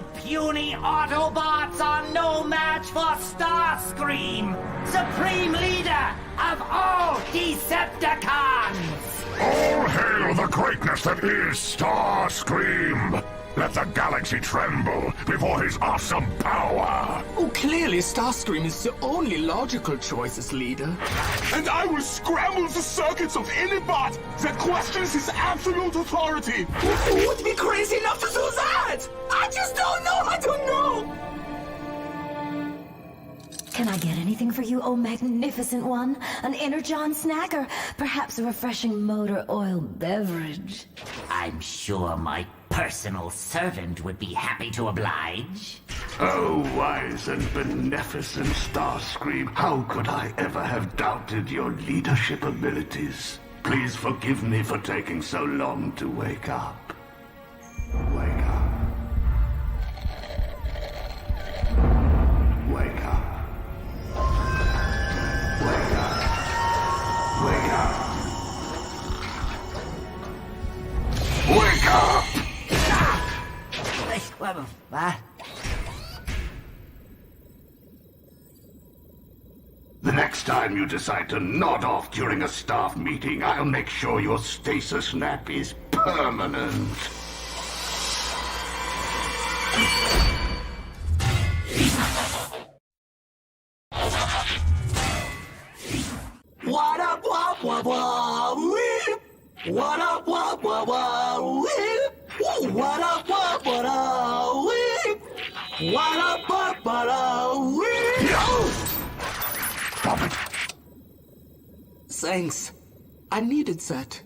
puny Autobots are no match for Starscream, supreme leader of all Decepticons! All hail the greatness that is Starscream! Let the galaxy tremble before his awesome power! Oh, clearly Starscream is the only logical choice as leader. And I will scramble the circuits of any bot that questions his absolute authority. Who would be crazy enough to do that? Can I get anything for you, oh magnificent one? An Energon snack or perhaps a refreshing motor oil beverage? I'm sure my personal servant would be happy to oblige. Oh, wise and beneficent Starscream, how could I ever have doubted your leadership abilities? Please forgive me for taking so long to wake up. Wake up! The next time you decide to nod off during a staff meeting, I'll make sure your stasis nap is permanent. What up, what, what, what? What up, what, what, what? Ooh, What up, what, what, uh, whip? What up, what, what, uh, whip? Stop it! Thanks. I needed that.